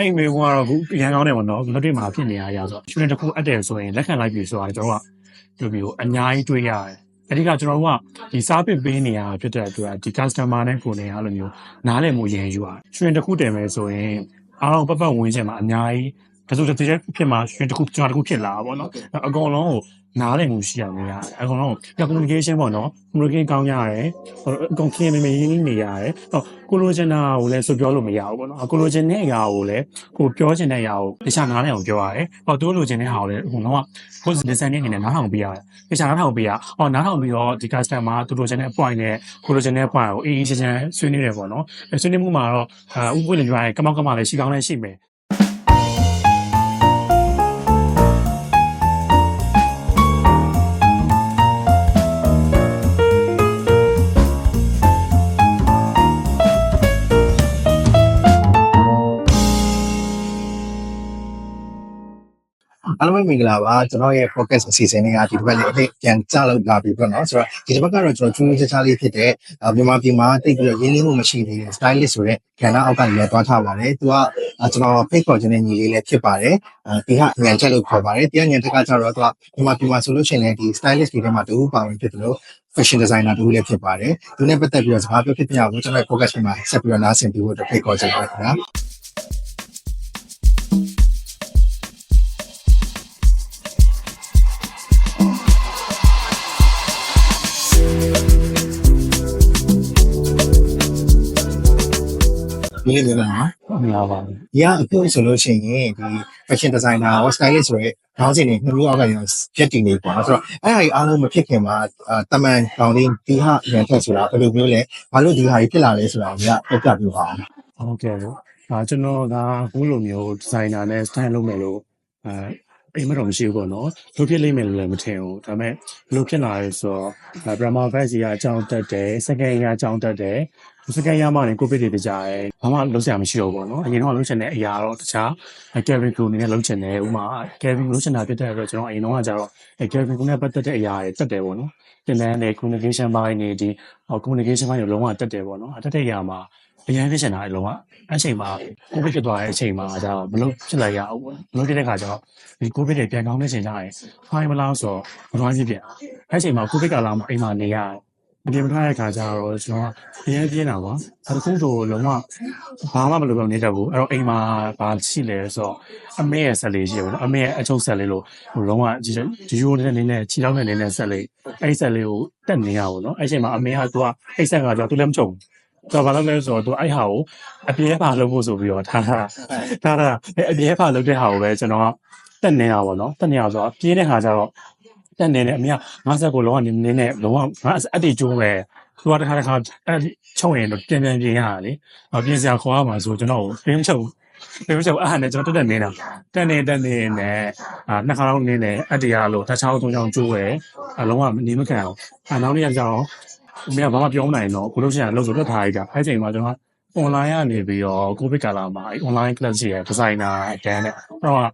အဲ့မေကတော့ခုရန်ကောင်းတယ်ပေါ့နော်လက်တွေ့မှာဖြစ်နေရရဆိုရွှေတစ်ခုအပ်တယ်ဆိုရင်လက်ခံလိုက်ပြီဆိုတာကျွန်တော်ကဒီလိုမျိုးအများကြီးတွေးရတယ်အဓိကကျွန်တော်တို့ကဒီစားပစ်ပေးနေရဖြစ်တဲ့အတွက်ဒီ customer နဲ့ကိုယ်နဲ့အဲ့လိုမျိုးနားလည်မှုရင်ယူရတယ်ရွှေတစ်ခုတည်မယ်ဆိုရင်အားလုံးပတ်ပတ်ဝန်းကျင်မှာအများကြီး ဒါဆိုတည်းဖြစ်မှာရွှေတစ်ခုကျွန်တော်တစ်ခုဖြစ်လာပါတော့နော်အကုန်လုံးကိုနားလည်မှုရှိရမယ်ရတယ်အကုန်လုံး communication ပေါ့နော် communication ကောင်းကြရတယ်အကုန်ခင်းမမရင်းနေရတယ်ဟောကိုလိုချင်တာကိုလည်းဆိုပြောလို့မရဘူးပေါ့နော်ကိုလိုချင်တဲ့အရာကိုလည်းကိုပြောချင်တဲ့အရာကိုတခြားနားလည်အောင်ပြောရတယ်ဟောသူလိုချင်တဲ့ဟာကိုလည်းအကုန်လုံးက post design အနေနဲ့နားထောင်ပေးရတယ်တခြားနားထောင်ပေးရဟောနားထောင်ပြီးတော့ဒီ customer သူလိုချင်တဲ့ point နဲ့ကိုလိုချင်တဲ့ point ကိုအေးအေးချမ်းချမ်းဆွေးနွေးတယ်ပေါ့နော်ဆွေးနွေးမှုမှာတော့အာဥပဒေကြွားရင်ကမောက်ကမောက်လည်းရှိကောင်းလည်းရှိမယ် လုံးပဲမင်္ဂလာပါကျွန်တော်ရဲ့ focus အစီအစဉ်လေးကဒီတစ်ပတ်လေးအစ်ပြန်ကြားလောက်လာပြီပေါ့နော်ဆိုတော့ဒီတစ်ပတ်ကတော့ကျွန်တော်ကျူးကျူးချားလေးဖြစ်တဲ့အာမြန်မာပြည်မှာတိတ်ပြီးတော့ရင်းနှီးမှုမရှိသေးတဲ့ stylist ဆိုတဲ့ခန္ဓာအောက်ကနေလည်းတွားထားပါတယ်သူကအာကျွန်တော် fake ခေါ်ခြင်းတဲ့ညီလေးလည်းဖြစ်ပါတယ်အာဒီကညံချက်လို့ခေါ်ပါတယ်တရားညံတက်ကကျတော့သူကမြန်မာပြည်မှာဆိုလို့ရှိရင်လည်းဒီ stylist တွေထဲမှာတူပါဝင်ဖြစ်တယ်လို့ fashion designer တူလည်းဖြစ်ပါတယ်သူနဲ့ပတ်သက်ပြီးတော့စကားပြောဖြစ်ပြအောင်ကျွန်တော် focus မှာဆက်ပြီးတော့နားဆင်ပြီးဖို့အတွက် fake ခေါ်ခြင်းပါခင်ဗျာ ဒီလိုမျိုးလားမရပါဘူး။ဒီကအခုဆိုလို့ရှိရင်ဒီ fashion designer ဟော stylist ဆိုရဲခေါင်းစဉ်တွေနှစ်မျိုးအောက်ကနေရက်တည်နေပေါ့နော်။ဆိုတော့အဲ့ဟာကြီးအားလုံးမဖြစ်ခင်မှာအာတမန်ကောင်းလေးဒီဟာရန်ထက်ဆိုတာဘယ်လိုမျိုးလဲ။ဘာလို့ဒီဟာကြီးဖြစ်လာလဲဆိုတာကိုကပြပြပြပါအောင်ဟုတ်ကဲ့လို့အာကျွန်တော်ကဘူးလိုမျိုးဒီဇိုင်နာနဲ့ style လုပ်မယ်လို့အဲအိမ်မတော်မရှိဘူးပေါ့နော်လုပ်ဖြစ်လိမ့်မယ်လို့လည်းမထင်ဘူးဒါပေမဲ့ဘယ်လိုဖြစ်လာလဲဆိုတော့အဲပရမာဘက်စီကအကြောင်းတက်တယ်စကန်ရအကြောင်းတက်တယ် စကန်ရမှလည်းကိုဗစ်တွေတကြရဲဘာမှလုပ်စရာမရှိတော့ဘူးပေါ့နော်အရင်တော့လုပ်ချင်တဲ့အရာတော့တခြားကယ်ဗင်ကူအနေနဲ့လုပ်ချင်တယ်ဥမာကယ်ဗင်လုပ်ချင်တာဖြစ်တဲ့အတွက်ကျွန်တော်အရင်တော့ကကြတော့ကယ်ဗင်ကူနဲ့ပတ်သက်တဲ့အရာတွေတက်တယ်ပေါ့နော်တင်တန်းနဲ့ communication ဘိုင်းနေဒီ communication ဘိုင်းကိုလုံးဝတက်တယ်ပေါ့နော်တက်တဲ့အရာမှာအရင်ဖြစ်ချင်တာအလုံးဝအဲ့ချိန်မှာကိုဗစ်ဖြစ်သွားတဲ့အချိန်မှာကျတော့မလုပ်ဖြစ်လိုက်ရအောင်ပေါ့မလုပ်ဖြစ်တဲ့ခါကျတော့ဒီကိုဗစ်တွေပြန်ကောင်းတဲ့ချိန်ကျရင်ဖိုင်မလားဆိုတော့မသွားကြည့်ပြန်အဲ့ချိန်မှာကိုဗစ်ကလာမှအိမ်မှာနေရတယ်အ ပြင်မထွက်တဲ့ခါကျတော့ကျွန်တော်အရင်ပြင်းတာကွာအဲတခုဆိုလုံးဝဘာမှမလုပ်တော့နေတတ်ဘူးအဲ့တော့အိမ်မှာဘာရှိလဲဆိုတော့အမေရဲ့ဆက်လေးရှိတယ်ပေါ့နော်အမေရဲ့အချုပ်ဆက်လေးလို့ဟိုလုံးဝဒီဒီယိုနေတဲ့နေနဲ့ခြေထောက်နဲ့နေနဲ့ဆက်လေးအဲ့ဆက်လေးကိုတက်နေရပါတော့အဲ့ချိန်မှာအမေကသူကအဲ့ဆက်ကကြောသူလည်းမချုပ်ဘူးတော့ဘာလို့လဲဆိုတော့သူအဲ့ဟာကိုအပြဲပါလုပ်ဖို့ဆိုပြီးတော့ထားတာထားတာအဲ့အပြဲပါလုပ်တဲ့ဟာကိုပဲကျွန်တော်ကတက်နေတာပေါ့နော်တက်နေတာဆိုတော့ပြင်းတဲ့ဟာကျတော့ တက်နေတယ်အမေကငါဆက်ကိုလုံးဝနေနေနဲ့လုံးဝငါအတိကျိုးပဲသူကတစ်ခါတစ်ခါအဲ့ချုံရင်တော့ပြန်ပြန်ပြင်ရတာလေအပြင်စရာခေါ်ရမှာဆိုကျွန်တော်ကိုပြင်းချုပ်ပြင်းချုပ်အဲ့ဟာနဲ့ကျွန်တော်တက်တက်နေတာတက်နေတက်နေနဲ့အာနှစ်ခါတော့နေနေအတ္တရားလို့တခြားသုံးချောင်းကျိုးပဲအလုံးဝနေမခံအောင်အနောက်နေ့ကကျတော့အမေကဘာမှပြောမနိုင်တော့ကိုလို့ရှိရင်လို့ဆိုတော့ထားလိုက်တာအဲ့ချိန်မှာကျွန်တော် online ကနေပြီးတော့ covid ကာလမှာ online class ရဲ့ designer အတန်းနဲ့တော့တ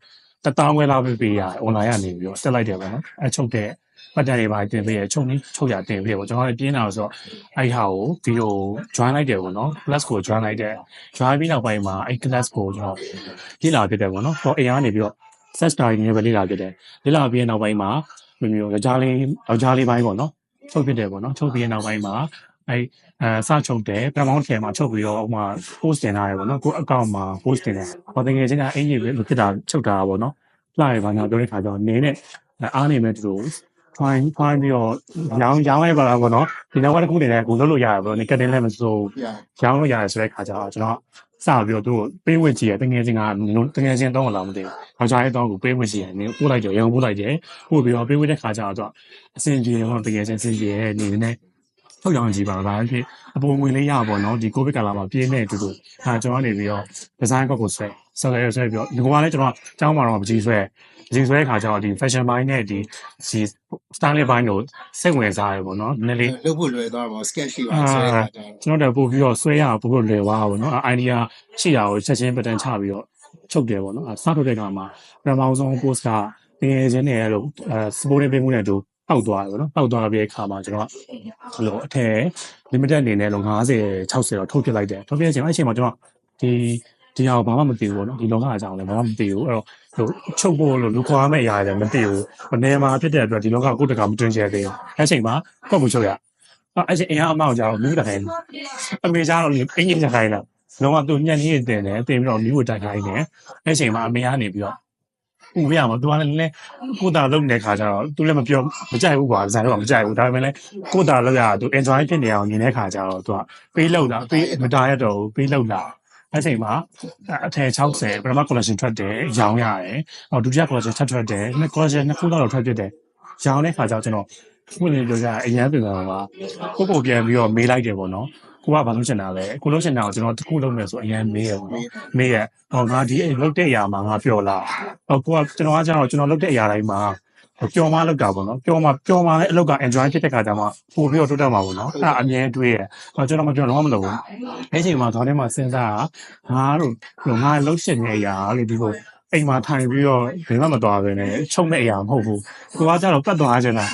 တောင်းခွဲလောက်ပေးပေးရတယ် online ကနေပြီးတော့တက်လိုက်တယ်ပေါ့နော်အချုပ်တဲ့ပတ်တယ်တွေပါတင်ပေးရချုပ်နေချုပ်ရတင်ပေးရပေါ့ကျွန်တော်လည်းပြင်းတာဆိုတော့အဲ့ဟာကိုဒီကို join လိုက်တယ်ပေါ့နော် class ကို join လိုက်တယ် join ပြီးနောက်ပိုင်းမှာအဲ့ class ကိုကျွန်တော်လေ့လာဖြစ်တယ်ပေါ့နော်တော့အိမ်ကနေပြီးတော့ set study နဲ့ပဲလေ့လာဖြစ်တယ်လေ့လာပြီးနောက်ပိုင်းမှာမျိုးယောက်ျားလေးယောက်ျားလေးပိုင်းပေါ့နော်ချုပ်ဖြစ်တယ်ပေါ့နော်ချုပ်ပြီးနောက်ပိုင်းမှာ အဲ့အဲစချုပ်တယ်ပထမတစ်ချိန်မှာချုပ်ပြီးတော့ဥမာ post တင်ထားတယ်ပေါ့နော်ကိုအကောင့်မှာ post တင်တယ်ဟောတကယ်ချင်းကအင်ကြီးပဲဖြစ်တာချုပ်တာပေါ့နော်လှရပါညာပြောတဲ့ခါကျတော့နင်းနဲ့အားနေမဲ့တူ fine fine ပြီးတော့ရောင်းရောင်းလိုက်ပါလားပေါ့နော်ဒီနောက်တစ်ခုနေလည်းကိုလုပ်လို့ရတယ်ပေါ့နော်ကတ်တင်လည်းမစိုးရောင်းလို့ရတယ်ဆိုတဲ့ခါကျတော့ကျွန်တော်စပြီးတော့သူ့ကိုပေးဝစ်ကြည့်ရတကယ်ချင်းကတကယ်ချင်းတော့လားမသိဘူး။ခေါင်းချရဲ့တော့ကိုပေးဝစ်ကြည့်ရနေပို့လိုက်ကြရောင်းပို့လိုက်ကြပို့ပြီးတော့ပေးဝစ်တဲ့ခါကျတော့အဆင်ပြေတော့တကယ်ချင်းအဆင်ပြေနေနေ ထုတ်ရောင်းကြည့်ပါတော့ဒါဖြစ်အပေါ်ငွေလေးရပါတော့ဒီကိုဗစ်ကာလမှာပြင်းနေတူတူဒါကျွန်တော်နေပြီးတော့ဒီဇိုင်းကောက်ကိုဆွဲဆွဲဆွဲပြီးတော့ဒီကောင်ကလည်းကျွန်တော်ကျောင်းမှာတော့မကြည့်ဆွဲဒီဆွဲခါကျတော့ဒီ fashion ဘိုင်းနဲ့ဒီဒီ style ဘိုင်းကိုစိတ်ဝင်စားရပေါ့နော်နည်းနည်းလေးလုပ်ဖို့လွယ်သွားပါ sketch ရှိပါအာဆိုတော့ကျွန်တော်တို့ပို့ပြီးတော့ဆွဲရပို့ပြီးလွယ်သွားပါဘောနော်အိုင်ဒီယာရှိတာကိုချက်ချင်းပတန်ချပြီးတော့ချုပ်တယ်ပေါ့နော်အစထုတ်တဲ့ကမှာပထမဆုံး post ကတကယ်ချင်းနဲ့အဲ့လိုအဲ supporting ပေးမှုနဲ့တူ ပောက်သွားတယ်ပေါ့နော်ပောက်သွားပြီးတဲ့အခါမှာကျွန်တော်ကဘလို့အထက် limited အနေနဲ့လုံး50 60တော့ထုတ်ပြလိုက်တယ်ထုတ်ပြတဲ့အချိန်အဲ့အချိန်မှာကျွန်တော်ဒီဒီဟာကိုဘာမှမသိဘူးပေါ့နော်ဒီလောကအကြောင်းလည်းဘာမှမသိဘူးအဲ့တော့ဟိုချုပ်ဖို့လို့လူခေါ်ရမယ့်အရာတွေလည်းမသိဘူးဘယ်မှာဖြစ်တဲ့အတွက်ဒီလောကကိုယ့်တကမတွင်ကျဲသေးဘူးအဲ့ချိန်မှာကော့ဘူးချုပ်ရအဲ့ချိန်အရင်အမောက်ကြောင်မိတခိုင်းအမေကြောင်အင်းကြီးတခိုင်းလာလုံးဝသူညံ့နေတယ်တယ်တင်ပြီးတော့မိကိုတိုက်ခိုင်းတယ်အဲ့ချိန်မှာအမေကနေပြီးတော့ဥ ပရမှာသူကလည်းကိုတာလုံးတဲ့ခါကျတော့သူလည်းမပြောမကြိုက်ဘူးကွာဇာတ်တော့မကြိုက်ဘူးဒါပေမဲ့လည်းကိုတာလောက်ရသူ enjoy ဖြစ်နေအောင်မြင်တဲ့ခါကျတော့သူကပေးလောက်တာပေးမတားရတော့ဘူးပေးလောက်တာအဲ့ချိန်မှာအထည်60ပထမ collection ထွက်တယ်ရောင်းရတယ်။အော်ဒုတိယ collection ထပ်ထွက်တယ်။နှစ် collection နှစ်ခုတော့ထွက်ဖြစ်တယ်။ရောင်းတဲ့ခါကျတော့ကျွန်တော်ခုနေပြောကြအရန်ပြင်တာကကိုကိုပြန်ပြီးတော့မေးလိုက်တယ်ပေါ့နော်။ ကိုကဘာလို့ချင်တာလဲ။ကိုလို့ချင်တာကိုကျွန်တော်တစ်ခုလုပ်မယ်ဆိုအရန်မေးရပေါ့နော်။မေးရ။ဟောငါဒီအိမ်လုပ်တဲ့အရာမှာငါပြောလား။ဟောကိုကကျွန်တော်ကကျတော့ကျွန်တော်လုပ်တဲ့အရာတိုင်းမှာပျော်မလောက်တာပေါ့နော်ပျော်မပျော်မလည်းအလုပ်က enjoy ဖြစ်တဲ့ခါကျမှပို့ပြီးတော့တိုးတက်မှာပေါ့နော်အဲ့ဒါအမြဲတွေးရဟောကျွန်တော်မပြောတော့မလို့ဘူးအဲ့ချိန်မှာခေါင်းထဲမှာစဉ်းစားတာငါတို့ဟိုငါလှုပ်ရှင်နေအရာလို့ဒီလို အိမ်မှာထိုင်ပြီးတော့ဘယ်မှမသွားဘဲနဲ့ချုပ်မဲ့အရာမဟုတ်ဘူးကိုကကြတော့ပတ်သွားကြတာ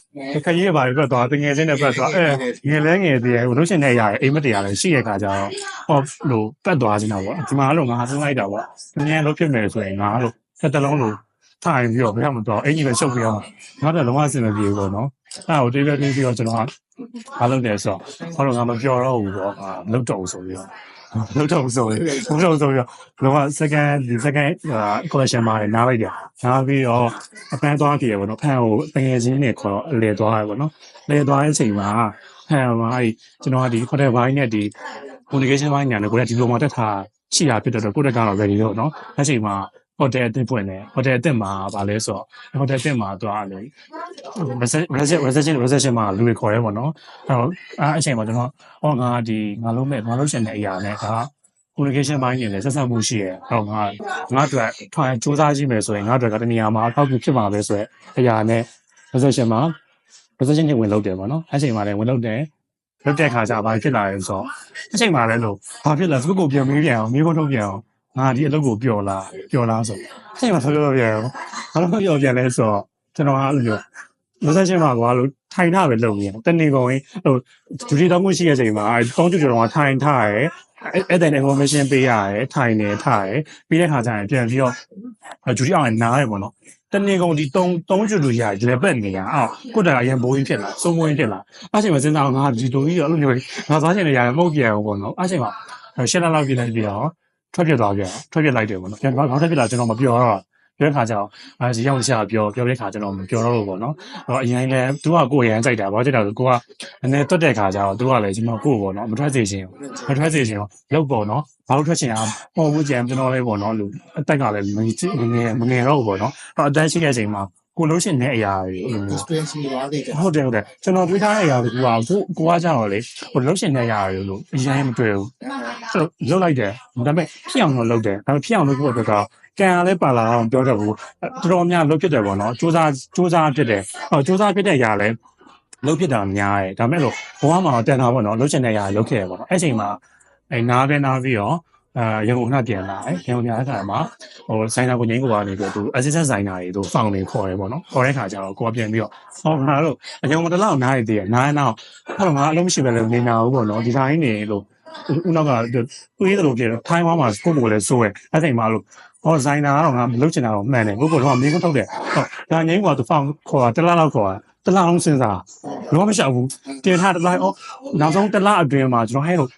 ခကြီးရပါပြီပတ်သွားတငယ်ချင်းနဲ့ပတ်သွားအဲငယ်လဲငယ်သေးတယ်ဟိုလှုပ်ရှင်နေအရာအိမ်မတရားလည်းရှိရခါကျတော့ဟောလို့ပတ်သွားကြတာပေါ့ဒီမှာလို့ငါစဉ်းလိုက်တာပေါ့အမြဲလှုပ်ဖြစ်မယ်ဆိုရင်ငါလို့တစ်တလုံးလို့ထိုင်ပြီးတော့ဘယ်မှမသွားအင်ကြီးပဲရှုပ်ပြအောင်ငါတော့လုံးဝအဆင်မပြေဘူးပေါ့နော်အဲ့ဒါကိုတွေးပြတင်းပြီးတော့ကျွန်တော်ကမလုပ်တယ်ဆိုတော့ဟောတော့ငါမပြောတော့ဘူးပေါ့ငါမလုပ်တော့ဘူးဆိုပြီးတော့မ လုပ်တော့ဘူးဆိုပြီးမလုပ်တော့ဆိုပြီးတော့လုံးဝ second ဒီ second collection မှာနားလိုက်တယ်နားပြီးတော့အပန်းသွားကြည့်ရပေါ့နော်ဖန်ကိုတငယ်ချင်းနဲ့ခေါ်တော့လေသွားရပေါ့နော်လေသွားတဲ့အချိန်မှာဖန်ကအဲ့ကျွန်တော်ကဒီ hotel ဘိုင်းနဲ့ဒီ communication ဘိုင်းညာနဲ့ကိုယ်ကဒီလိုမှတက်ထားရှိတာဖြစ်တော့ကိုယ့်တက်ကတော့ ready တော့နော်အဲ့ချိန်မှာ hotel အသစ်ပွင့်တယ် hotel အသစ်မှာဗာလဲဆိုတော့ hotel အသစ်မှာသွားတယ် reception reception reception မှာလူတွေခေါ်ရဲပေါ့နော်အဲ့တော့အဲ့အချိန်မှာကျွန်တော်ဟောငါဒီငါလုံးမဲ့ငါလုံးရှင်တဲ့အရာနဲ့ဒါ communication ဘိုင်းနေလဲဆက်ဆက်မှုရှိရဟောငါငါတို့ထွာစူးစမ်းကြည့်မယ်ဆိုရင်ငါတို့ကတနေရာမှာအထောက်အကူဖြစ်မှာပဲဆိုရအရာနဲ့ reception မှာ reception ညဝင်လုပ်တယ်ပေါ့နော်အဲ့ချိန်မှာလည်းဝင်လုပ်တယ်လုပ်တဲ့ခါကျဘာဖြစ်လာလဲဆိုတော့အချိန်မှာလည်းလို့ဘာဖြစ်လဲသူကိုပြန်မေးပြန်အောင်မေးခွန်းထုတ်ပြန်အောင် ငါဒီအလုပ်ကိုပျော်လားပျော်လားဆိုအချိန်မှာဆောပြောပြန်အောင်ဘာလို့ပျော်ပြန်လဲဆိုတော့ကျွန်တော်ကအဲ့လိုမျိုး reception မှာကွာလို့ထိုင်ထားပဲလုပ်နေတယ်တနေ့ကုန်ဟိုဒူတီတောင်းမှုရှိတဲ့အချိန်မှာအဲတောင်းကျူကျူတော့ထိုင်ထားရဲအဲ့တဲ့ information ပေးရတယ်ထိုင်နေထားရဲပြီးတဲ့ခါကျရင်ပြန်ပြီးတော့ဒူတီအောင်နားရပေါ့နော်တနေ့ကုန်ဒီ3 3ကျူလူရလေပတ်နေရအော်ကိုတာအရင်ဘိုးကြီးဖြစ်လာစုံမွင်းဖြစ်လာအဲ့ချိန်မှာစဉ်းစားအောင်ငါဒီလိုကြီးရောအဲ့လိုမျိုးငါသွားချင်နေရတယ်မဟုတ်ပြန်ဘူးပေါ့နော်အဲ့ချိန်မှာရှင်းလာလောက်ပြလိုက်ပြီးတော့ ထွက်ပြသွားပြန်ထွက်ပြလိုက်တယ်ပေါ့နော်ပြန်တော့ထွက်ပြလာကျွန်တော်မပြောတော့ပြောတဲ့ခါကျတော့အဲဒီရောက်ရှာပြောပြောတဲ့ခါကျတော့မပြောတော့ဘူးပေါ့နော်အဲ့တော့အရင်လည်းသူကကိုယ်ရန်ကြိုက်တာဘာကြိုက်တာဆိုကိုကနည်းနည်းတွတ်တဲ့ခါကျတော့သူကလည်းကျွန်တော်ကိုယ်ပေါ့နော်မထွက်စေချင်ဘူးမထွက်စေချင်တော့လောက်ပေါ့နော်ဘာလို့ထွက်ချင်အောင်ဟောဘူးကြံကျွန်တော်လည်းပေါ့နော်လူအသက်ကလည်းမငယ်မငယ်တော့ဘူးပေါ့နော်အဲ့အတန်းရှိတဲ့အချိန်မှာ ကိုလို့ရှိနေတဲ့အရာတွေ experience တွေပါသေးတယ်ဟုတ်တယ်ဟုတ်တယ်ကျွန်တော်တွေးထားတဲ့အရာကကိုကကိုကိုကကြတော့လေဟိုလှုပ်ရှင်တဲ့အရာတွေလို့အရင်မတွေ့ဘူးဆိုတော့လှုပ်လိုက်တယ်ဒါပေမဲ့ဖြစ်အောင်တော့လှုပ်တယ်ဒါပေမဲ့ဖြစ်အောင်လုပ်ဖို့အတွက်ကကံကလည်းပါလာအောင်ပြောတတ်ဘူးတော်တော်များလှုပ်ဖြစ်တယ်ပေါ့နော်စူးစမ်းစူးစမ်းဖြစ်တယ်ဟောစူးစမ်းဖြစ်တဲ့အရာလည်းလှုပ်ဖြစ်တာများတယ်ဒါပေမဲ့လို့ဘဝမှာတန်တာပေါ့နော်လှုပ်ရှင်တဲ့အရာလှုပ်ခဲ့တယ်ပေါ့နော်အဲ့ချိန်မှာအဲနားပဲနားပြီးတော့ အာရန်ကုန်ကပြန်လာတယ်ရန်ကုန်ပြန်တဲ့ခါမှာဟိုဆိုင်နာကိုငိမ့်ကိုကနေပြီးတော့သူ assistant ဆိုင်နာတွေသူဖောင်နေခေါ်တယ်ပေါ့နော်ခေါ်တဲ့ခါကျတော့ကိုကပြန်ပြီးတော့ဟောငါတို့အရင်ကတလောက်နားရသေးတယ်နားရင်တော့ဟောငါအလုံးမရှိပဲလေနေနာဘူးပေါ့နော်ဒီတိုင်းနေလို့ဦးနောက်ကတွေးတယ်လို့ပြောတယ်ထိုင်းဝါမှာကိုကိုလည်းစိုးရဲအဲ့ချိန်မှာလို့ဟောဆိုင်နာကတော့ငါမလုပ်ချင်တာတော့မှန်တယ်ကိုကတော့မင်းကထုတ်တယ်ဟုတ်ဒါငိမ့်ကသူဖောင်ခေါ်တာတလားလောက်ခေါ်တာ တလားလုံးစဉ်းစားလောမရှောက်ဘူးတင်ထားတလားအော်နောက်ဆုံးတလားအတွင်းမှာကျွန်တော်ဟဲ့လို့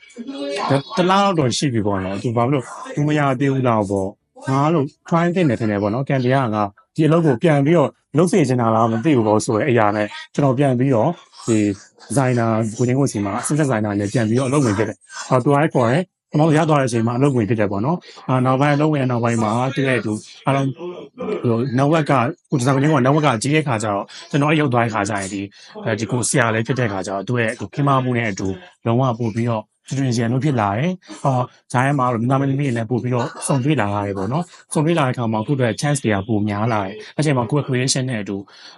တလားလောက်တော့ရှိပြီပေါ့နော်သူဘာလို့သူမရသေးဘူးလားပေါ့ငါလို့ try တင်နေတယ်ထင်တယ်ပေါ့နော်ကန်တရားကငါဒီအလုပ်ကိုပြန်ပြီးတော့လုပ်စေချင်တာလားမသိဘူးပေါ့ဆိုရဲအရာနဲ့ကျွန်တော်ပြန်ပြီးတော့ဒီဒီဇိုင်နာကိုချင်းကိုစီမှာအစင်ဆက်ဇိုင်နာနဲ့ပြန်ပြီးတော့အလုပ်ဝင်ဖြစ်တယ်ဟောသူအားခေါ်ရဲ ကျွန်တော်ရသွားတဲ့အချိန်မှာအလုပ်ဝင်ဖြစ်တယ်ပေါ့နော်အာနောက်ပိုင်းအလုပ်ဝင်နောက်ပိုင်းမှာတည့်တဲ့သူအားလုံးဟိုနောက်ဝက်ကကိုဒီဇိုင်ကိုချင်းကနောက်ဝက်ကကြီးတဲ့ခါကျတော့ကျွန်တော်အရောက်သွားတဲ့ခါကျရင်ဒီအဲဒီကိုဆရာလေးဖြစ်တဲ့ခါကျတော့သူ့ရဲ့ခင်မမှုနဲ့အတူလုံးဝပို့ပြီးတော့ ကျွန်းကျင်လို့ဖြစ်လာတယ်။ဟောဂျိုင်းမှာတော့နာမည်လေးနဲ့ပို့ပြီးတော့စုံတွေ့လာရတယ်ပေါ့နော်။စုံတွေ့လာတဲ့အခါမှာခုအတွက် chance တွေကပိုများလာတယ်။အဲ့ချိန်မှာကိုယ့် creation နဲ့အတူ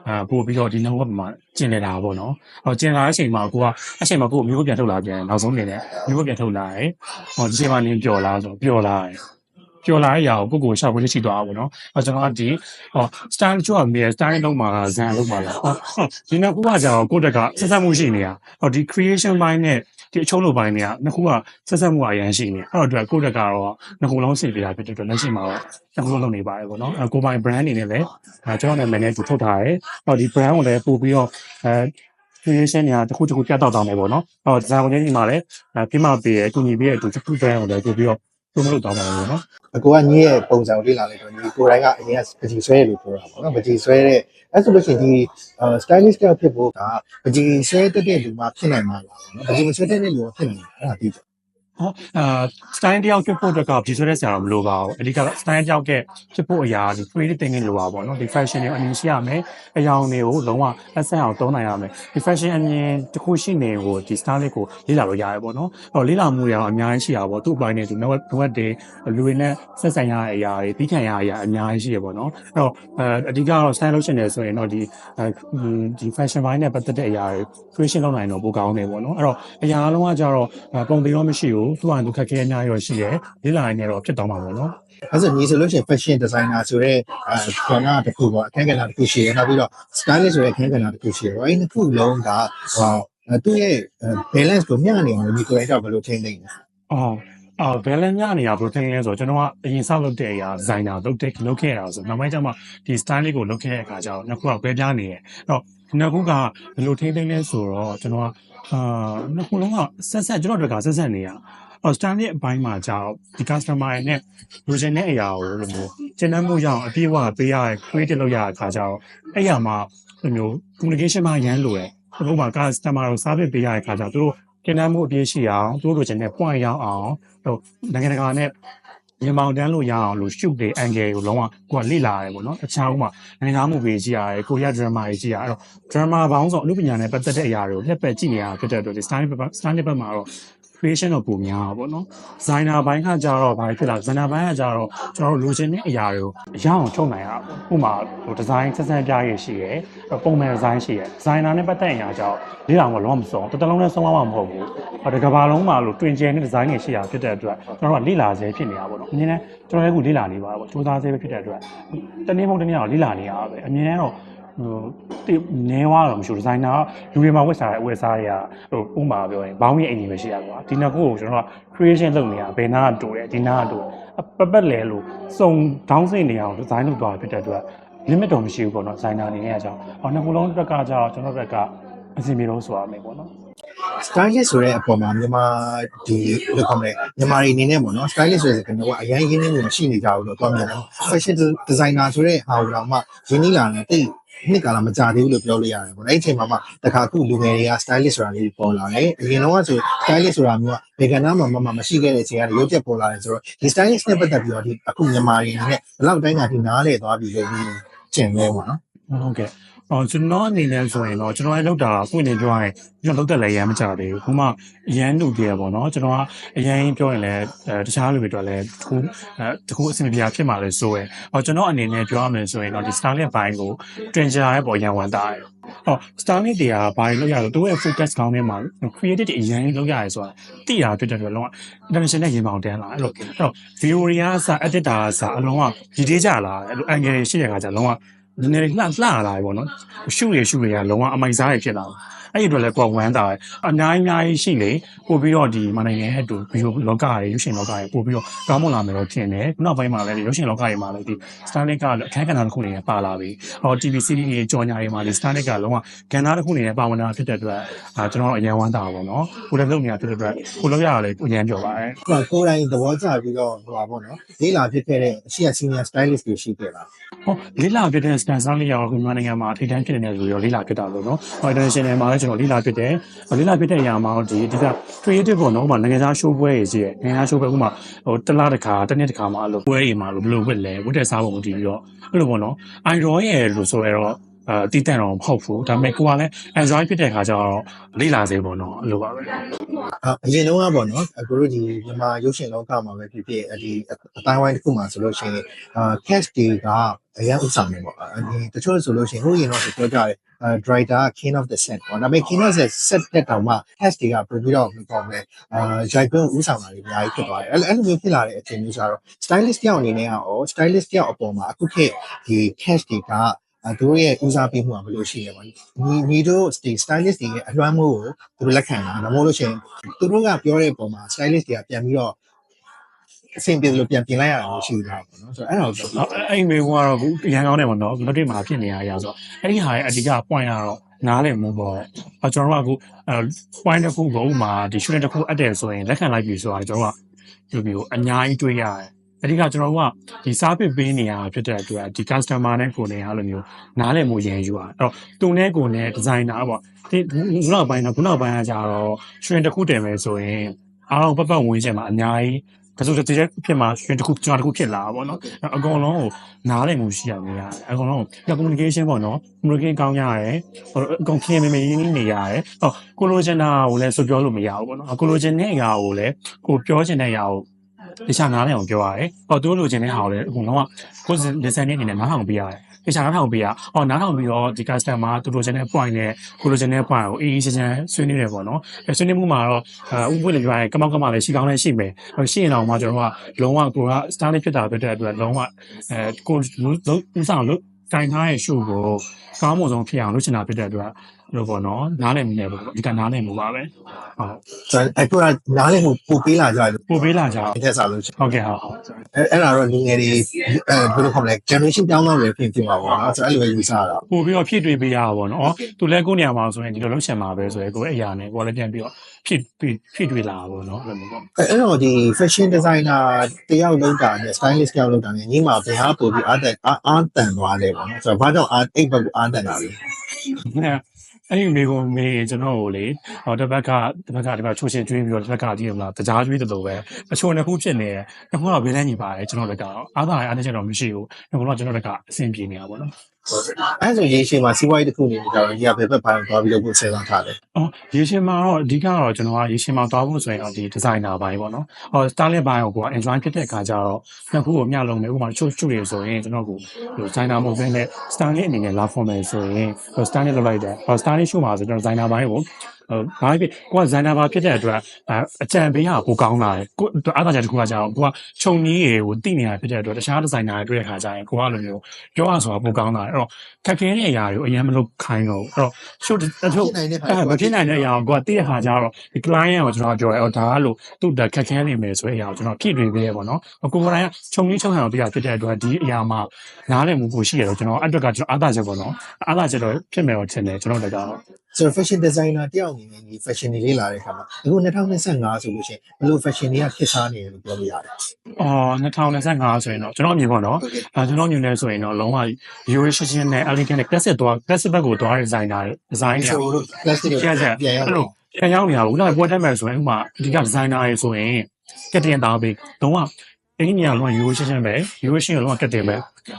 အာပို့ပြီးတော့ဒီ network မှာကျင်နေတာပေါ့နော်။ဟောကျင်လာတဲ့အချိန်မှာကိုကအချိန်မှာကိုမျိုးပြန်ထုတ်လာပြန်နောက်ဆုံးနေနဲ့မျိုးပြန်ထုတ်လာတယ်။ဟောဒီချိန်မှာနင်းပျော်လာဆိုပျော်လာတယ်။ပျော်လာတဲ့အရာကိုကိုကိုရှောက်ဖို့ရှိသွားအောင်ပေါ့နော်။ဟောကျွန်တော်ကဒီဟော style ကျွတ်မြေ style လုံးမှာဇန်လုံးမှာလား။ဟောဒီနောက်ခုကကြာတော့ကိုတက်ကဆက်ဆက်မှုရှိနေတာ။ဟောဒီ creation line နဲ့ ဒီအချုံးလိုပိုင်းတွေကနှစ်ခုကဆက်ဆက်မှုအရန်ရှိနေအဲ့တော့အတွက်ကိုယ့်တက်ကတော့နှစ်ခုလုံးစီပြတာဖြစ်တဲ့အတွက်လက်ရှိမှာတော့နှစ်ခုလုံးလုပ်နေပါတယ်ပေါ့နော်အဲကိုယ်ပိုင် brand အနေနဲ့လည်းအဲကျွန်တော်နာမည်နဲ့သူထုတ်ထားတယ်ဟောဒီ brand ကိုလည်းပို့ပြီးတော့အဲ creation ညာတစ်ခုတစ်ခုပြတ်တော့တောင်းတယ်ပေါ့နော်ဟော design ဝင်ကြီးမှာလည်းအဲပြမပေးရအကူညီပေးရသူတစ်ခု brand ကိုလည်းပို့ပြီးတော့ promote လုပ်တောင်းပါတယ်ပေါ့နော်အကိုကညီရဲ့ပုံစံကိုလေ့လာလိုက်တော့ညီကိုယ်တိုင်ကအရင်ကပကြီးဆွဲတယ်လို့ပြောတာပေါ့နော်ပကြီးဆွဲတဲ့အဲဆိုလို့ရှိရင်ဒီ stylist တယောက်ဖြစ်ဖို့ကပကြီးဆွဲတတ်တဲ့လူမှဖြစ်နိုင်မှာလားနော်ပကြီးမဆွဲတတ်တဲ့လူကဖြစ်နိုင်တယ်အဲ့ဒါသိတယ် ဟောအာ style တယောက်ဖြစ်ဖို့အတွက်ကဒီဆိုတဲ့ဆရာတော့မလိုပါဘူးအဓိက style တယောက်ကဖြစ်ဖို့အရာဒီ creative thinking လိုပါပေါ့နော်ဒီ fashion တွေအမြင်ရှိရမယ်အယောင်တွေကိုလုံးဝအဆက်အောင်သုံးနိုင်ရမယ်ဒီ fashion အမြင်တစ်ခုရှိနေကိုဒီ style လေးကိုလေ့လာလို့ရတယ်ပေါ့နော်ဟောလေ့လာမှုတွေကတော့အများကြီးရှိတာပေါ့သူ့အပိုင်းနဲ့သူ network network တွေလူတွေနဲ့ဆက်ဆံရတဲ့အရာတွေပြီးခံရတဲ့အရာအများကြီးရှိရပေါ့နော်အဲ့တော့အဲအဓိကတော့ style လုပ်ရှင်တယ်ဆိုရင်တော့ဒီအဲဒီ fashion ဘိုင်းနဲ့ပတ်သက်တဲ့အရာတွေ creation လုပ်နိုင်တော့ပိုကောင်းတယ်ပေါ့နော်အဲ့တော့အရာအလုံးကကြတော့ပုံသေးတော့မရှိဘူးသူကသူခက်ခဲအများကြီးတော့ရှိတယ်လေ့လာရင်တော့ဖြစ်တော့မှာပေါ့နော်အဲဆိုညီဆိုလို့ရှိရင် fashion designer ဆိုတဲ့အဲခန္ဓာတစ်ခုပေါ့အခန်းကဏ္ဍတစ်ခုရှိရနောက်ပြီးတော့ stylist ဆိုတဲ့အခန်းကဏ္ဍတစ်ခုရှိရပေါ့အဲ့ဒီနှစ်ခုလုံးကဟောသူ့ရဲ့ balance ကိုမျှနေအောင်လို့ညီကိုယ်တိုင်တော့ဘယ်လိုထိန်းသိမ်းလဲအော်အော် balance ညနေရ protein လဲဆိုတော့ကျွန်တော်ကအရင်ဆောက်လုပ်တဲ့အရာ designer လုပ်တဲ့လုပ်ခဲ့ရတာဆိုနောက်ပိုင်းကျမှဒီ style လေးကိုလုပ်ခဲ့တဲ့အခါကျတော့နှစ်ခုကကွဲပြားနေတယ်အဲ့တော့နှစ်ခုကဘယ်လိုထိမ့်သိမ်းလဲဆိုတော့ကျွန်တော်က အာနှစ်ခုလုံးကဆက်ဆက်ကျွန်တော်တို့ကဆက်ဆက်နေရအော် style ရဲ့အပိုင်းမှာကျတော့ဒီ customer ရဲ့နဲ့ version နဲ့အရာကိုလို့မျိုးကျဉ်းနှံမှုရအောင်အပြည့်အဝပေးရတဲ့ creative လုပ်ရတဲ့အခါကျတော့အဲ့ရမှာလိုမျိုး communication မှာရမ်းလိုတယ်ဥပမာ customer ကို service ပေးရတဲ့အခါကျတော့သူတို့ကျဉ်းနှံမှုအပြည့်ရှိအောင်သူတို့လိုချင်တဲ့ point ရောက်အောင်ဟိုနိုင်ငံတကာနဲ့ ညမောင်တန်းလို့ရအောင်လို့ shoot တွေ angle ကိုလုံးဝကိုကလေ့လာရတယ်ပေါ့နော်တခြားဥမှာနိုင်ငံသားမှုတွေကြည့်ရတယ်ကိုရီးယား drama တွေကြည့်ရအဲ့တော့ drama ဘောင်းဆိုအမှုပညာနဲ့ပတ်သက်တဲ့အရာတွေကိုလက်ပတ်ကြည့်နေရတာဖြစ်တဲ့အတွက်ဒီ style ဘက် style ဘက်မှာတော့ creation တော့ပုံများတာပေါ့နော် designer ဘိုင်းကကြတော့ဘာဖြစ်လာ designer ဘိုင်းကကြတော့ကျွန်တော်တို့လိုချင်တဲ့အရာတွေကိုအရအောင်ထုတ်နိုင်ရတာပေါ့ဥပမာဟို design ဆက်ဆက်ပြားရရှိရယ်ပုံမှန် design ရှိရယ် designer နဲ့ပတ်သက်အရာကြောင့်လေ့လာမှလုံးဝမစုံတစ်တလုံးနဲ့ဆုံးမမှာမဟုတ်ဘူးဟိုတကဘာလုံးမှာလို့တွင်ကျယ်တဲ့ design တွေရှိတာဖြစ်တဲ့အတွက်ကျွန်တော်တို့ကလေ့လာစေဖြစ်နေတာပေါ့နော်အမြင်နဲ့ကျွန်တော်လည်းခုလေ့လာနေပါတော့ပေါ့စူးစမ်းစေပဲဖြစ်တဲ့အတွက်တနေ့မဟုတ်တနေ့တော့လေ့လာနေရတာပဲအမြင်နဲ့တော့ ဟိုတိနေွားတော့မရှိဘူးဒီဇိုင်နာကလူတွေမှာဝတ်စားတဲ့အဝတ်စားတွေကဟိုဥပမာပြောရင်ဘောင်းရဲ့အင်ကြီးပဲရှိရကွာဒီနှစ်ခုကိုကျွန်တော်က creation လုပ်နေတာဘယ်နာကတူတယ်ဒီနာကတူတယ်ပပက်လဲလို့စုံဒေါင်းစိနေအောင်ဒီဇိုင်းလုပ်သွားဖြစ်တဲ့အတွက် limit တော့မရှိဘူးပေါ့နော်ဒီဇိုင်နာအနေနဲ့အကြောင်းဟောနှစ်ခုလုံးဘက်ကကြတော့ကျွန်တော်ဘက်ကအစီအပြေလို့ဆိုရမယ်ပေါ့နော် stylist ဆိုတဲ့အပေါ်မှာမြန်မာဒီဘယ်လိုခေါ်မလဲမြန်မာတွေအနေနဲ့ပေါ့နော် stylist ဆိုတဲ့ကျွန်တော်ကအရင်ရင်းနှီးမှုမရှိနေကြဘူးလို့တော့မြင်တယ် fashion designer ဆိုတဲ့ဟာကိုတော့မှရင်းနှီးလာတယ်တိတ် နှစ်ကာလမကြာသေးဘူးလို့ပြောလို့ရတယ်ပေါ့အဲ့ဒီအချိန်မှာမှတခါခုလူငယ်တွေက stylist ဆိုတာလေးပေါ်လာတယ်အရင်တော့ကဆို stylist ဆိုတာမျိုးကဘေကန်နာမှာမမမရှိခဲ့တဲ့အချိန်ကနေရုပ်ပြပေါ်လာတယ်ဆိုတော့ဒီ stylist နဲ့ပတ်သက်ပြီးတော့ဒီအခုမြန်မာတွေအနေနဲ့ဘယ်လောက်တိုင်းကဒီနားလေသွားပြီလို့ကျင်လဲပေါ့နော်ဟုတ်ကဲ့ အော်ကျွန်တော်အနေနဲ့ဆိုရင်တော့ကျွန်တော်လည်းလောက်တာပွင့်နေပြောရရင်ကျွန်တော်လောက်တက်လည်းရမ်းမကြသေးဘူးခုမှအရန်လူတည်းပေါ့နော်ကျွန်တော်ကအရန်ပြောရင်လည်းအဲတခြားလူတွေအတွက်လည်းတခုအဲတခုအဆင်ပြေဖြစ်မှာလေဆိုရယ်အော်ကျွန်တော်အနေနဲ့ပြောရမယ်ဆိုရင်တော့ဒီ Starlink ဘိုင်းကို Trend ကြားရဲ့ပေါ်ရန်ဝန်တာတယ်ဟော Starlink တွေကဘာလို့လောက်ရလဲသူ့ရဲ့ focus ကောင်းထဲမှာ creative တွေအရင်လောက်ရတယ်ဆိုတာသိတာဖြစ်တဲ့အတွက်လုံးဝ international ရင်ပေါင်တန်းလာအဲ့လိုအဲ့တော့ view တွေကစ editor ကစအလုံးဝဒီတေးကြလာအဲ့လို angle ရှိတဲ့ခါကျလုံးဝ နည်းနည်းလေးလှလှလာတယ်ပေါ့နော်ရှုရရှုရလုံးဝအမိုက်စားရဖြစ်လာတယ်အဲ့ဒီအတွက်လည်းကိုယ်ဝမ်းတာတယ်အများကြီးအများကြီးရှိလေပို့ပြီးတော့ဒီမနိုင်ငံရဲ့အတူဗီဒီယိုလောကတွေရုပ်ရှင်လောကတွေပို့ပြီးတော့ကောင်းမွန်လာမယ်လို့ထင်တယ်ခုနောက်ပိုင်းမှာလည်းရုပ်ရှင်လောကတွေမှာလည်းဒီ Starlink ကအခန်းကဏ္ဍတစ်ခုအနေနဲ့ပါလာပြီဟော TV series တွေကြော်ညာတွေမှာဒီ Starlink ကလုံးဝကဏ္ဍတစ်ခုအနေနဲ့ပါဝင်တာဖြစ်တဲ့အတွက်အာကျွန်တော်အရန်ဝမ်းတာပါပေါ့နော်ကိုလည်းလုပ်နေတာဖြစ်တဲ့အတွက်ကိုလုပ်ရတာလည်းအရန်ပြောပါတယ်ဟိုကိုယ်တိုင်သဘောကျပြီးတော့ဟိုပါပေါ့နော်လေးလာဖြစ်ခဲ့တဲ့အရှိရ senior stylist တွေရှိခဲ့တာဟောလေးလာဖြစ်တဲ့ stand စားလေးရောအခုမြန်မာနိုင်ငံမှာထိပ်တန်းဖြစ်နေတဲ့လူတွေရောလေးလာဖြစ်တာလို့နော်ဟော international မှာလည်းကျွန်တော်လေးလာဖြစ်တယ်လေးလာဖြစ်တဲ့အရာမှာဒီအဓိက creative ပေါ့နော်ဥပမာနိုင်ငံခြား show ပွဲတွေကြီးရဲ့နိုင်ငံခြား show ပွဲဥပမာဟိုတစ်လားတစ်ခါတစ်နှစ်တစ်ခါမှအဲ့လိုပွဲတွေမှာလို့ဘယ်လိုဝတ်လဲဝတ်တဲ့စားပုံမတည်ပြီးတော့အဲ့လိုပေါ့နော် idol ရဲ့လို့ဆိုရတော့ အာတည်တံ့တော့မဟုတ်ဘူးဒါပေမဲ့ကိုကလည်း enjoy ဖြစ်တဲ့ခါကျတော့လေးလာစေပေါ့နော်အဲ့လိုပါပဲအအရင်တော့ကပေါ့နော်အခုတို့ဒီမြန်မာရုပ်ရှင်လောကမှာပဲဖြစ်ဖြစ်ဒီအတိုင်းဝိုင်းတစ်ခုမှာဆိုလို့ရှိရင်အာ cast တွေကအရင်ဥဆောင်နေပေါ့အဲဒီတချို့ဆိုလို့ရှိရင်ဟိုရင်တော့ဆိုပြောကြတယ်အဲ driver king of the set ပေါ့ဒါပေမဲ့ king of the set တက်တောင်မှ cast တွေကပို့ပြီးတော့ဘယ်လိုပြောမလဲအာရိုက်ကွင်းဥဆောင်တာတွေအများကြီးဖြစ်သွားတယ်အဲ့အဲ့လိုမျိုးဖြစ်လာတဲ့အချိန်မျိုးဆိုတော့ stylist တယောက်အနေနဲ့ကရော stylist တယောက်အပေါ်မှာအခုခေတ်ဒီ cast တွေက အဲသူတို့ရဲ့ဦးစားပေးမှုကဘယ်လိုရှိလဲပေါ့ညီညီတို့ဒီ stylist တွေရဲ့အလွှမ်းမှုကိုသူတို့လက်ခံတာဒါမှမဟုတ်လို့ရှိရင်သူတို့ကပြောတဲ့ပုံမှာ stylist တွေကပြန်ပြီးတော့အဆင်ပြေလို့ပြန်ပြင်လိုက်ရတာမျိုးရှိတာပေါ့နော်ဆိုတော့အဲ့ဒါကိုပြောနော်အဲ့အဲ့မေကတော့ခုရန်ကောင်းတယ်ပေါ့နော်လက်တွေ့မှာဖြစ်နေရရဆိုတော့အဲ့ဒီဟာရဲ့အဓိက point ကတော့နားလည်မှုပေါ့အကျွန်တော်တို့ကအခုအဲ point တစ်ခုကိုဥမာဒီ shooting တစ်ခုအပ်တယ်ဆိုရင်လက်ခံလိုက်ပြီဆိုတာကျွန်တော်တို့ကဒီလိုမျိုးအများကြီးတွေးရတယ် အဓိကကျွန်တော်တို့ကဒီ service ပေးနေရတာဖြစ်တဲ့အတွက်ဒီ customer နဲ့ကိုယ်နဲ့အဲ့လိုမျိုးနားလည်မှုရန်ယူရအဲ့တော့သူနဲ့ကိုယ်နဲ့ designer ပေါ့ဒီခုနောက်ပိုင်းတော့ခုနောက်ပိုင်းကကြတော့ shooting တစ်ခုတင်မယ်ဆိုရင်အားလုံးပတ်ပတ်ဝန်းကျင်မှာအများကြီးဒါဆိုတည်းဖြစ်မှာရှင်တစ်ခုကျွန်တော်တစ်ခုဖြစ်လာတာပေါ့နော်အကုန်လုံးကိုနားလည်မှုရှိရမယ်ရတယ်အကုန်လုံးကို communication ပေါ့နော် communication ကောင်းရတယ်ဟိုအကုန်ခင်မမရင်းနေရတယ်ဟောကိုလိုချင်တာကိုလည်းဆိုပြောလို့မရဘူးပေါ့နော်ကိုလိုချင်တဲ့အရာကိုလည်းကိုပြောချင်တဲ့အရာကို တခြားနားလည်အောင်ပြောရတယ်ဟောသူလိုချင်တဲ့ဟာကိုလည်းအကုန်လုံးကကိုယ် design နဲ့အနေနဲ့နားထောင်ပေးရတယ်တခြားနားထောင်ပေးရဟောနားထောင်ပြီးတော့ဒီ customer သူလိုချင်တဲ့ point နဲ့ကိုလိုချင်တဲ့ point ကိုအေးအေးချမ်းချမ်းဆွေးနွေးတယ်ပေါ့နော်အဲဆွေးနွေးမှုမှာတော့အဲဥပဒေပြောရရင်ကမောက်ကမောက်လည်းရှိကောင်းလည်းရှိမယ်ရှိရင်တော့မှကျွန်တော်ကလုံးဝကိုက star လေးဖြစ်တာဖြစ်တဲ့အတွက်လုံးဝအဲကိုလုံးဥဆောင်လို့တိုင်ထားရဲ့ show ကိုကောင်းမွန်ဆုံးဖြစ်အောင်လုပ်ချင်တာဖြစ်တဲ့အတွက် လို့ပေါ့နော်နားလည်မှုနဲ့ပေါ့ဒီကနားလည်မှုပါပဲဟုတ်ဆိုတော့အခုကနားလည်မှုပို့ပေးလာကြတယ်ပို့ပေးလာကြအောင်ဒီထက်စားလို့ရှိရင်ဟုတ်ကဲ့ဟုတ်ဟုတ်အဲအဲ့ဒါတော့လူငယ်တွေအဲဘယ်လိုခေါ်မလဲ generation ပြောင်းတော့ပဲဖြစ်ဖြစ်ပါပေါ့နော်ဆိုတော့အဲ့လိုပဲယူဆတာပို့ပြီးတော့ဖြည့်တွေးပေးရတာပေါ့နော်အော်သူလည်းကိုယ့်နေရာမှာဆိုရင်ဒီလိုလုပ်ချင်မှာပဲဆိုရင်ကိုယ့်အရာနဲ့ကိုယ်လည်းပြန်ပြီးတော့ဖြည့်ဖြည့်ဖြည့်တွေးလာတာပေါ့နော်အဲ့လိုမျိုးပေါ့အဲအဲ့တော့ဒီ fashion designer တယောက်လုံးတာနဲ့ stylist တယောက်လုံးတာနဲ့ညီမဘယ်ဟာပို့ပြီးအားတန်အားအားတန်သွားလဲပေါ့နော်ဆိုတော့ဘာကြောင့်အားအိတ်ဘက်ကိုအားတန်တာလဲ အဲ့ဒီမိကိုမေးကျွန်တော်ကိုလေဟောတစ်ဘက်ကတစ်ဘက်ကဒီမှာချိုးရှင်ကျွေးပြီးတော့တစ်ဘက်ကကြည့်ရမလားတကြားကျွေးတယ်လို့ပဲအချိုနှစ်ခုဖြစ်နေတယ်တစ်ခုကတော့ဘေးလန်းညီပါတယ်ကျွန်တော်လည်းကတော့အားသာအားနေချက်တော့မရှိဘူးဒီကတော့ကျွန်တော်လည်းကအဆင်ပြေနေတာပေါ့နော် အဲ့ဆိုရေရှည်မှာစီးပွားရေးတစ်ခုနေကြတော့ညီကဘယ်ဘက်ပိုင်းသွားပြီးတော့ကိုယ်စဉ်းစားထားတယ်အော်ရေရှင်မှာတော့အဓိကတော့ကျွန်တော်ကရေရှင်မှာသွားဖို့ဆိုရင်တော့ဒီဒီဇိုင်နာပိုင်းပေါ့နော်။ဟော styling ဘိုင်းကိုကိုက enjoy ဖြစ်တဲ့အခါကျတော့နှစ်ခုကိုမျှလုံးမယ်ဥပမာချုပ်ချုပ်ရဆိုရင်ကျွန်တော်ကဟို designer မဟုတ်ဘဲနဲ့ styling အနေနဲ့လာ form မယ်ဆိုရင်ဟို styling လုပ်လိုက်တယ်။ဟော styling show မှာဆိုကျွန်တော် designer ဘိုင်းကိုဟို ဘာဖြစ်ကိုက designer ဘာဖြစ်တဲ့အတွက်အကြံပေးဟာကိုကောင်းလာတယ်။ကိုအားသာချက်တစ်ခုကကျတော့ကိုကခြုံနည်းရေကိုတိနေတာဖြစ်တဲ့အတွက်တခြား designer တွေတွေ့တဲ့အခါကျရင်ကိုကလိုမျိုးပြောရဆိုတာပိုကောင်းလာတယ်။အဲ့တော့ခက်ခဲတဲ့အရာတွေကိုအရင်မလုပ်ခိုင်းတော့ဘူး။အဲ့တော့ show အထုတ်နိုင်တဲ့အဲမဖြစ်နိုင်တဲ့အရာကိုကိုကတည့်ရခါကျတော့ဒီ client ကိုကျွန်တော်ပြောရဲအော်ဒါကလို့သူ့တက်ခက်ခဲနေမယ်ဆိုတဲ့အရာကိုကျွန်တော်ဖြည့်တွေပေးရပေါ့နော်ကိုကိုယ်တိုင်ကခြုံကြီးခြုံဟန်ကိုတရားဖြစ်တဲ့အတွက်ဒီအရာမှာနားလည်မှုကိုရှိရတော့ကျွန်တော်အဲ့အတွက်ကကျွန်တော်အားသာချက်ပေါ့နော်အားသာချက်တော့ဖြစ်မယ်တော့ထင်တယ်ကျွန်တော်တက်ကတော့ ဆိုတော့ fashion designer တယောက်အနေနဲ့ဒီ fashion တွေလေးလာတဲ့အခါမှာအခု2025ဆိုလို့ရှိရင်ဘယ်လို fashion တွေကခေတ်စားနေတယ်လို့ပြောလို့ရတယ်အော်2025ဆိုရင်တော့ကျွန်တော်အမြင်ပေါ့နော်အဲကျွန်တော်အမြင်နဲ့ဆိုရင်တော့လုံးဝ Eurasian နဲ့ elegant နဲ့ classic သွား classic ဘက်ကိုသွား designer design တွေဆိုလို့ plastic တွေကျက်ကျက်ပြန်ရအဲ့တော့လိုပြန်ရောက်နေတာဘူး။နောက်ပွဲတက်မယ်ဆိုရင်ဥပမာအဓိကဒီဇိုင်နာတွေဆိုရင်ကက်တင်သားပေးလုံးဝအင်းကြီးကလုံးဝရိုးရှင်းရှင်းပဲရိုးရှင်းကလုံးဝကက်တင်ပဲ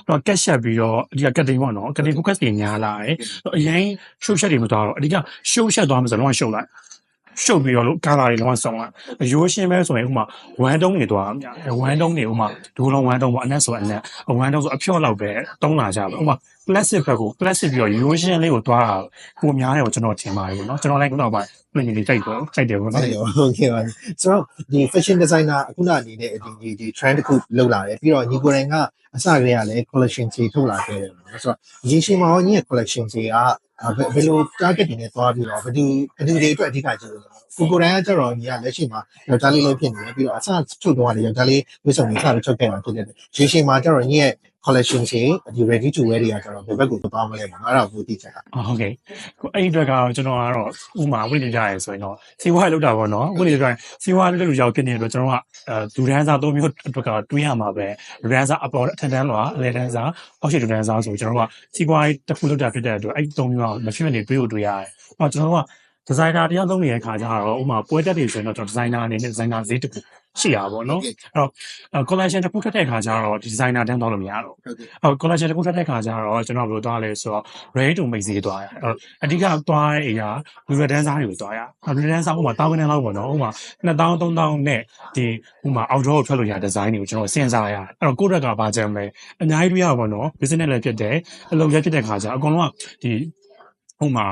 တော့ကက်ရှက်ပြီးတော့အဓိကကက်တင်ပေါ့နော်ကက်တင် focus တွေညာလာတယ်အရင်ရှုပ်ရှက်တွေမသွားတော့အဓိကရှုပ်ရှက်သွားမှဆိုလုံးဝရှုပ်လိုက်ရှုပ်ပြီးတော့လို့ကာလာတွေလုံးဝစုံလိုက်ရိုးရှင်းပဲဆိုရင်ဥပမာဝမ်တုံးတွေသွားဝမ်တုံးတွေဥပမာဒိုးလုံးဝမ်တုံးပေါ့အနက်ဆိုအနက်ဝမ်တုံးဆိုအဖြော့လောက်ပဲတုံးလာကြပါဥပမာ classic ဘက်ကို classic ပြီးတော့ erosion လေးကိုတွားတာပိုများတယ်ကိုကျွန်တော်ထင်ပါတယ်ပေါ့နော်ကျွန်တော်လည်းခုနောက်ပိုင်းပြင်နေလေးတိုက်တော့တိုက်တယ်ပေါ့နော်ဟုတ်ကဲ့ပါဆိုတော့ဒီ fashion designer အခုနအနေနဲ့ဒီဒီ trend တစ်ခုလောက်လာတယ်ပြီးတော့ညီကိုရင်ကအစကတည်းကလည်း collection ကြီးထုတ်လာခဲ့တယ်ပေါ့နော်ဆိုတော့ရေရှည်မှာရောညီရဲ့ collection ကြီးကဘယ်လို target တွေနဲ့တွားပြီးတော့ဘယ်သူဘယ်သူတွေအတွက်အဓိကကျလို့ကိုကိုရန်ကကြတော့ညီကလက်ရှိမှာယောက်ျားလေးလုပ်ဖြစ်နေတယ်ပြီးတော့အစချုပ်သွားတယ်ယောက်ျားလေးဝိစုံကြီးစပြီးချုပ်ခဲ့တာဖြစ်တယ်ရေရှည်မှာကြတော့ညီရဲ့ collection ကြီးဒီ ready to wear တွေကကျတော့ဘယ်ဘက်ကိုသွားမလဲပေါ့နော်အဲ့ဒါကိုသိချင်တာအော်ဟုတ်ကဲ့ကိုအဲ့ဒီအတွက်ကတော့ကျွန်တော်ကတော့ဥမာဝိနေကြရဲဆိုရင်တော့စီဝါလောက်တာပေါ့နော်ဝိနေကြရင်စီဝါလောက်လို့ရောက်ဖြစ်နေတဲ့အတွက်ကျွန်တော်ကအဲဒူဒန်စာသုံးမျိုးအတွက်ကတွေးရမှာပဲဒူဒန်စာအပေါ်အထက်တန်းလောအလဲတန်းစာအောက်ရှိဒူဒန်စာဆိုကျွန်တော်ကစီဝါတစ်ခုလောက်တာဖြစ်တဲ့အတွက်အဲ့ဒီသုံးမျိုးကမဖြစ်မနေတွေးဖို့တွေးရတယ်ဟောကျွန်တော်ကဒီဇိုင်နာတရားသုံးနေတဲ့ခါကျတော့ဥမာပွဲတက်တွေဆိုရင်တော့ကျွန်တော်ဒီဇိုင်နာအနေနဲ့ဒီဇိုင်နာဈေးတစ်ခု ရှိရပါဘောနော်အဲ့တော့ collection တစ်ခုထွက်တဲ့ခါကျတော့ဒီဇိုင်နာတန်းတော့လို့မရတော့ဟုတ်ကဲ့အော် collection တစ်ခုထွက်တဲ့ခါကျတော့ကျွန်တော်ဘယ်လိုသွားလဲဆိုတော့ ready to make ဈေးသွားရအဲ့တော့အဓိကသွားတဲ့အရာလူရဒန်းစားတွေကိုသွားရလူရဒန်းစားဥပမာတောင်းကနေလောက်ပေါ့နော်ဥပမာ2000 3000နဲ့ဒီဥပမာ outdoor ကိုထွက်လို့ရ design တွေကိုကျွန်တော်စဉ်းစားရအဲ့တော့ကိုယ့်ရက်ကဘာကြံမလဲအများကြီးတွေ့ရပါတော့နော် business လည်းဖြစ်တယ်အလုပ်လည်းဖြစ်တဲ့ခါကျအကုန်လုံးကဒီဥပမာ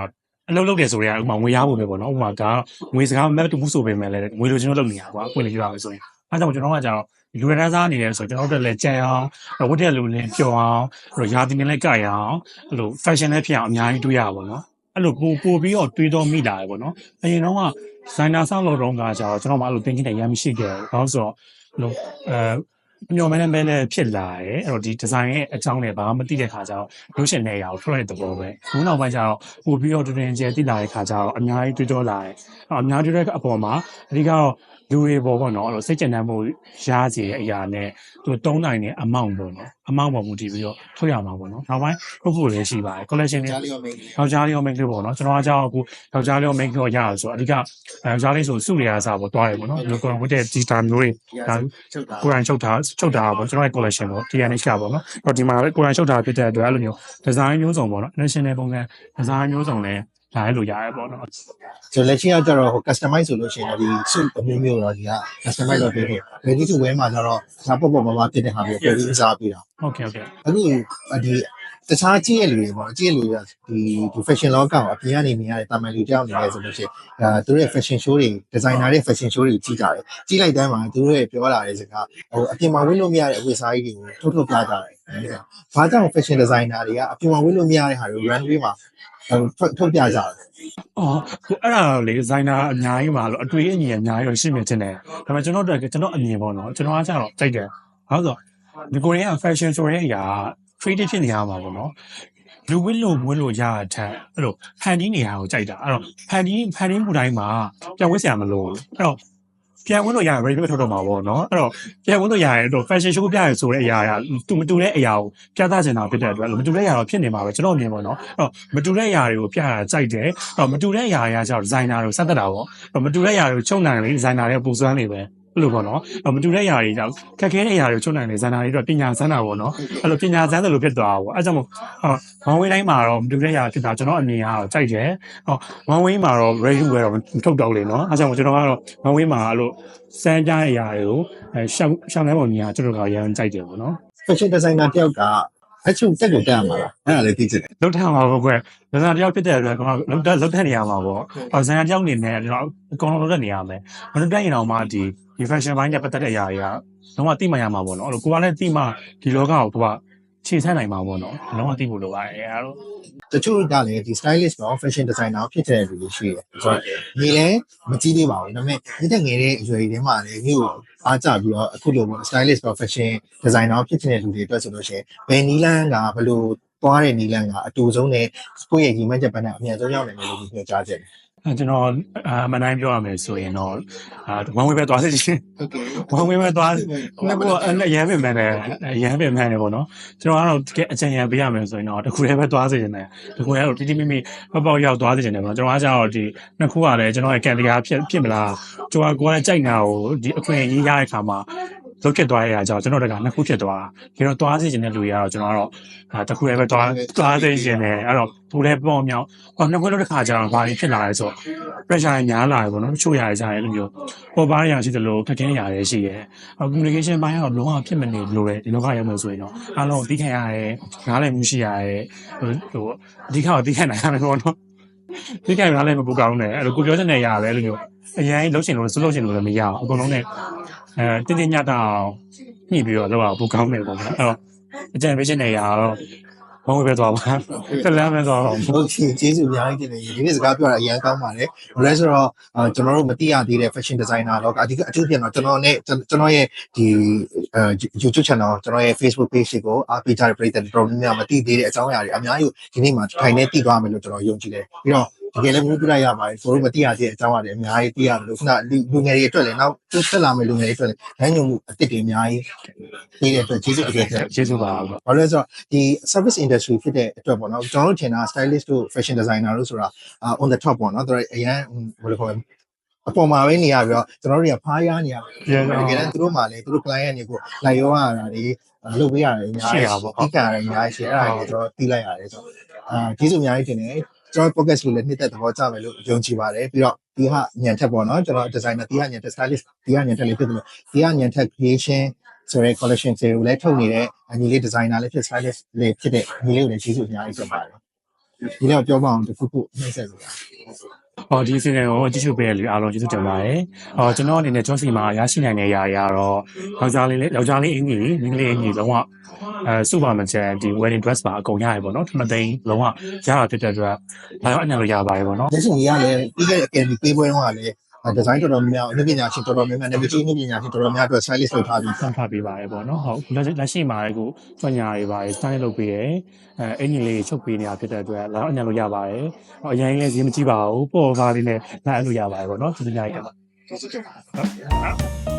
အလုပ်လုပ်တယ်ဆိုရင်ဥပမာငွေရဖို့ပဲပေါ့နော်ဥပမာဒါငွေစကားမတူဘူးဆိုပေမဲ့လည်းငွေလိုချင်တော့လုပ်နေရကွာပွင့်လေပြရမယ်ဆိုရင်အဲကြောင့်ကျွန်တော်ကကျတော့လူရတန်းစားအနေနဲ့ဆိုကျွန်တော်တို့လည်းကြံအောင်ဝတ်တဲ့လူလည်းပျော်အောင်အဲ့လိုရာသီနဲ့လည်းကြိုက်အောင်အဲ့လို fashion လည်းဖြစ်အောင်အများကြီးတွေးရပါတော့အဲ့လိုပို့ပို့ပြီးတော့တွေးတော့မိလာတယ်ပေါ့နော်အရင်တော့က designer ဆောက်လို့တော့ကကြတော့ကျွန်တော်မှအဲ့လို thinking တွေရမ်းမရှိခဲ့ဘူးဘာလို့ဆိုတော့အဲ့လိုအဲ ညော်မဲနဲ့မဲနဲ့ဖြစ်လာတယ်အဲ့တော့ဒီ design ရဲ့အကြောင်းလည်းဘာမှမသိတဲ့ခါကျတော့လို့ရှင်နေရအောင်ထွက်တဲ့သဘောပဲခုနောက်ပိုင်းကျတော့ပို့ပြီးတော့တွင်တွင်ကျဲသိလာတဲ့ခါကျတော့အများကြီးတွေးတော့လာတယ်အဲ့တော့အများကြီးတွေတဲ့အပေါ်မှာအဓိကတော့ လူတွေပေါ်ပေါ့နော်အဲ့လိုစိတ်ကျဉ်တမ်းမှုရစေတဲ့အရာနဲ့သူတုံးနိုင်တဲ့အမောင့်ပေါ့နော်အမောင့်ပေါ်မူတည်ပြီးတော့ထုတ်ရမှာပေါ့နော်နောက်ပိုင်းထုတ်ဖို့လည်းရှိပါတယ် collection တွေကြားလေးရောမိတ်ယောက်ျားလေးရော make လို့ပေါ့နော်ကျွန်တော်ကကြောက်အခုယောက်ျားလေးရော make လို့ရတာဆိုတော့အဓိကယောက်ျားလေးဆိုစုတွေကစားပေါ့တွားတယ်ပေါ့နော်ဒီလိုကိုယ်ဝတ်တဲ့ digital မျိုးတွေဒါချုပ်တာကိုယ်တိုင်ချုပ်တာချုပ်တာပေါ့ကျွန်တော်ရဲ့ collection ပေါ့ TNH ကပေါ့နော်အဲ့တော့ဒီမှာလည်းကိုယ်တိုင်ချုပ်တာဖြစ်တဲ့အတွက်အဲ့လိုမျိုး design မျိုးစုံပေါ့နော် national ပုံစံ design မျိုးစုံလည်း လာရလို့ရတယ်ပေါ့နော်ဆိုတော့လက်ရှိကကျတော့ဟို customize ဆိုလို့ရှိရင်တော့ဒီ suit အမျိုးမျိုးတော့ဒီက customize လုပ်ပေးတယ် ready to wear မှာကျတော့ဒါပေါ့ပေါ့ပါပါဖြစ်တဲ့ဟာမျိုးပြန်ပြီးစားပေးတာဟုတ်ကဲ့ဟုတ်ကဲ့အခုဒီတခြားကြည့်ရလူတွေပေါ့ကြည့်ရလူတွေကဒီဒီ fashion လောကကိုအပြင်ကနေမြင်ရတဲ့တာမန်လူတယောက်အနေနဲ့ဆိုလို့ရှိရင်ဒါသူတို့ရဲ့ fashion show တွေ designer တွေ fashion show တွေကြီးကြတယ်ကြီးလိုက်တိုင်းမှာသူတို့ရဲ့ပြောလာတဲ့စကားဟိုအပြင်မှာဝတ်လို့မရတဲ့အဝတ်စားကြီးတွေကိုထုတ်ထုတ်ပြကြတယ်ဘာကြောင့် fashion designer တွေကအပြင်မှာဝတ်လို့မရတဲ့ဟာတွေကို runway မှာ ထုတ်ထုတ်ပြကြတယ်အော်ဟိုအဲ့ဒါတော့လေ designer အများကြီးပါလို့အတွေ့အညီအများကြီးတော့ရှိမြင်တင်တယ်ဒါပေမဲ့ကျွန်တော်တို့ကျွန်တော်အမြင်ပေါ့နော်ကျွန်တော်ကကျတော့ကြိုက်တယ်ဟုတ်ဆိုဒီကိုရီးယား fashion ဆိုတဲ့အရာ trade ဖြစ်နေရမှာပေါ့နော်လူဝစ်လို့ဝစ်လို့ရတဲ့အထက်အဲ့လိုဖန်တီးနေရကိုကြိုက်တာအဲ့တော့ဖန်တီးဖန်တီးမှုတိုင်းမှာပြန်ဝစ်စရာမလိုဘူးအဲ့တော့ ပြန်ဝင်လို့ရရင် ready made ထုတ်တော့မှာပေါ့နော်အဲ့တော့ပြန်ဝင်လို့ရရင်တော့ fashion show ပြရဆိုတဲ့အရာကတူမတူတဲ့အရာကိုပြသချင်တာဖြစ်တဲ့အတွက်မတူတဲ့အရာတော့ဖြစ်နေမှာပဲကျွန်တော်အမြင်ပေါ့နော်အဲ့တော့မတူတဲ့အရာတွေကိုပြတာကြိုက်တယ်အဲ့တော့မတူတဲ့အရာတွေကကျတော့ designer တွေကိုစက်သက်တာပေါ့အဲ့တော့မတူတဲ့အရာတွေကိုချုပ်နိုင်လေ designer တွေကပူစွမ်းနေပဲ အဲ့လိုပေါ့နော်အဲ့မတူတဲ့အရာတွေကြောင့်ခက်ခဲတဲ့အရာတွေကိုချုပ်နိုင်လေ designer တွေတော့ပညာစမ်းတာပေါ့နော်အဲ့လိုပညာစမ်းတယ်လို့ဖြစ်သွားတာပေါ့အဲ့ကြောင့်မို့ဟောဝန်ဝေးတိုင်းမှာတော့မတူတဲ့အရာဖြစ်တာကျွန်တော်အမြင်ကတော့ကြိုက်တယ်ဟောဝန်ဝေးမှာတော့ ready to wear တော့မထုတ်တော့လေနော်အဲ့ကြောင့်မို့ကျွန်တော်ကတော့ဝန်ဝေးမှာအဲ့လိုစမ်းကြတဲ့အရာတွေကိုအဲရှောင်းရှောင်းတဲ့ပုံကြီးကကျွန်တော်ကရမ်းကြိုက်တယ်ပေါ့နော် fashion designer တယောက်က အချုပ်တက်ကိုတက်ရမှာလားအဲ့ဒါလည်းသိချင်တယ်လုတ်ထမ်းမှာပေါ့ကွယ်။ဒါဆိုတယောက်ဖြစ်တဲ့အတွက်ကျွန်တော်လုတ်တက်လုတ်ထက်နေရမှာပေါ့။ဟောဇန်တယောက်နေနဲ့ကျွန်တော်အကုန်လုံးလုတ်တက်နေရမယ်။မလုတ်တက်ရင်တော့မှဒီဒီ fashion ဘိုင်းနဲ့ပတ်သက်တဲ့အရာတွေကလုံးဝသိမှရမှာပေါ့နော်။အဲ့လိုကိုကလည်းသိမှဒီလောကကိုကိုက ခြေဆန့်နိုင်မှာပေါ့နော်။လုံးဝသိဖို့လိုပါတယ်အဲ့ဒါတော့တချို့ကလည်းဒီ stylist တော့ fashion designer ဖြစ်တဲ့လူတွေရှိတယ်ဆိုတော့ဒီလည်းမကြည့်သေးပါဘူးဒါပေမဲ့ဒီတက်ငယ်တဲ့အရွယ်တွေမှာလည်းမျိုးအားကြပြီးတော့အခုလိုပေါ့ stylist တော့ fashion designer ဖြစ်တဲ့လူတွေအတွက်ဆိုလို့ရှိရင်ဘယ်နီလန်းကဘယ်လိုသွားတဲ့နီလန်းကအတူဆုံးနဲ့ကိုယ့်ရဲ့ညီမချက်ပန်းနဲ့အမြန်ဆုံးရောက်နိုင်တယ်လို့ပြောကြားချက်အဲ ကျွန်တော်အာမနိုင်ပြောရမယ်ဆိုရင်တော့အာဝန်ဝေးပဲသွားစီချင်းဟုတ်ကဲ့ဝန်ဝေးပဲသွားနှစ်ခုအရန်ပင်မှန်တယ်အရန်ပင်မှန်တယ်ပေါ့နော်ကျွန်တော်ကတော့တကယ်အကြံဉာဏ်ပေးရမယ်ဆိုရင်တော့တခုတည်းပဲသွားစီနေတယ်တခုတည်းကတော့တိတိမိမိပေါက်ပေါက်ရောက်သွားစီနေတယ်ပေါ့ကျွန်တော်ကကျတော့ဒီနှစ်ခုကလည်းကျွန်တော်ရဲ့ကန်တရားဖြစ်ဖြစ်မလားကျွန်တော်ကကိုယ်ကကြိုက်နေတာကိုဒီအခွင့်အရေးရတဲ့ခါမှာ လုတ်ဖြစ်သွားရတဲ့အကြောင်းကျွန်တော်တကနှစ်ခုဖြစ်သွားတာဒါတော့သွားစီခြင်းတဲ့လူတွေကတော့ကျွန်တော်ကတော့ဒါတစ်ခုလည်းပဲသွားသွားစီခြင်းတယ်အဲ့တော့ဘူးလည်းပေါ့မြောက်ဟောနှစ်ခုလောက်တစ်ခါကြာတော့ဘာဖြစ်လာလဲဆိုတော့ pressure ညားလာတယ်ပေါ့နော်တချို့ရာကြတယ်လို့မျိုးပေါ်ပါရရာရှိတယ်လို့ခက်ခဲရာလည်းရှိတယ်အော် communication ဘိုင်းကတော့လုံးဝဖြစ်မနေလို့လေဒီလောကရောက်လို့ဆိုရင်တော့အားလုံးသိခံရတယ်နားလည်မှုရှိရတယ်ဟိုအဓိကတော့သိခံနိုင်ရတယ်ပေါ့နော်ဒီကံကလည်းမပူကောင်းနဲ့အဲ့လိုကိုပြောချင်တဲ့အရာပဲလို့မျိုးအရင်လှုပ်ရှင်လို့စလှုပ်ရှင်လို့လည်းမရအောင်အကုန်လုံးနဲ့ အဲတင်းတင်းညတာအောင်ညှိပြီးတော့လောက်အောင်ပူကောင်းတယ်ပေါ့နော်အဲ့တော့အကြံပေးချင်တဲ့ຢာကတော့ဘုံဝေးပဲသွားပါတလမ်းပဲသွားတော့ဟုတ်ကဲ့ကျေးဇူးအများကြီးတင်တယ်ဒီနေ့စကားပြောတာအရင်ကောင်းပါတယ်ဘာလဲဆိုတော့အာကျွန်တော်တို့မသိရသေးတဲ့ fashion designer တော့အဓိကအထူးဖြင့်တော့ကျွန်တော်နဲ့ကျွန်တော်ရဲ့ဒီအဲ YouTube channel ကျွန်တော်ရဲ့ Facebook page ကိုအားပေးကြတဲ့ပရိသတ်တွေတော်တော်များများမသိသေးတဲ့အကြောင်းအရာတွေအများကြီးဒီနေ့မှာထိုင်နေသိသွားမယ်လို့ကျွန်တော်ယုံကြည်တယ်ပြီးတော့ တကယ်လည်းမျိုးပြလိုက်ရပါတယ်ဆိုတော့မသိရသေးတဲ့အကြောင်းအရာတွေအများကြီးသိရတယ်လို့ခုနလူငယ်တွေအတွက်လည်းနောက်ဆက်လာမယ့်လူငယ်တွေအတွက်လည်းနိုင်ညွန်မှုအသစ်တွေအများကြီးသိတဲ့အတွက်ကျေးဇူးတကယ်တင်ကျေးဇူးပါပေါ့ဘာလို့လဲဆိုတော့ဒီ service industry ဖြစ်တဲ့အတွက်ပေါ့နော်ကျွန်တော်တို့ထင်တာ stylist တို့ fashion designer တို့ဆိုတာအာ on the top ပေါ့နော်သူတို့အရင်ဘယ်လိုခေါ်လဲအပေါ်မှာပဲနေရပြီးတော့ကျွန်တော်တို့တွေကဖားရနေရတကယ်တမ်းသူတို့မှလည်းသူတို့ client တွေကိုလိုက်ရောရတာတွေလုပ်ပေးရတယ်အများကြီးဒီကံရတယ်အများကြီးရှိအဲ့ဒါကိုကျွန်တော်သိလိုက်ရတယ်ဆိုတော့အာကျေးဇူးအများကြီးတင်တယ် ကျွန်တော် podcast လို့လည်းနှစ်သက်သဘောကျမယ်လို့ယုံကြည်ပါတယ်ပြီးတော့ဒီဟာညံထက်ပေါ့နော်ကျွန်တော် designer ဒီဟာညံထက် stylist ဒီဟာညံထက်လေးဖြစ်တယ်လို့ဒီဟာညံထက် creation ဆိုရဲ collection တွေကိုလည်းထုတ်နေတဲ့အညီလေး designer လည်းဖြစ် stylist လည်းဖြစ်တဲ့ညီလေးကိုလည်းကျေးဇူးအများကြီးတင်ပါတယ်ဒီတော့ပြောပါအောင်တစ်ခုခုနှိမ့်ဆက်လို့ ဟောဒီအစီအစဉ်ကိုကြည့်ရှုပေးတဲ့လူအားလုံးကျေးဇူးတင်ပါတယ်ဟောကျွန်တော်အနေနဲ့ကျောင်းစီမှာရရှိနိုင်တဲ့ຢာတွေကတော့ယောက်ျားလေးလေးယောက်ျားလေးအင်ကြီးမိန်းကလေးအင်ကြီးလုံးဝအဲစူပါမချန်ဒီ wedding dress ပါအကုန်ရရပေါ့နော်ထမသိန်းလုံးဝရတာဖြစ်တဲ့အတွက်ဒါရောအညာလို့ရပါတယ်ပေါ့နော်လက်ရှိကြီးကလည်းပြီးခဲ့တဲ့ academy ပေးပွဲတုန်းကလည်း ဒီဇိုင်းတော်တော်များများအနုပညာရှင်တော်တော်များများ negative အနုပညာရှင်တော်တော်များများအတွက် stylist လုပ်ထားပြီးစမ်းဖတ်ပေးပါတယ်ပေါ့နော်ဟုတ်လက်လက်ရှိမှာလည်းကိုကျွညာတွေပါတယ် style လုပ်ပေးတယ်အဲအင်ကြီးလေးချုပ်ပေးနေတာဖြစ်တဲ့အတွက်ဒါရောအညာလို့ရပါတယ်ဟောအရင်လေးဈေးမကြည့်ပါဘူးပေါ်ပါလေးနဲ့လာအဲ့လိုရပါတယ်ပေါ့နော်ဒီညကြီးကကျေးဇူးတင်ပါတယ်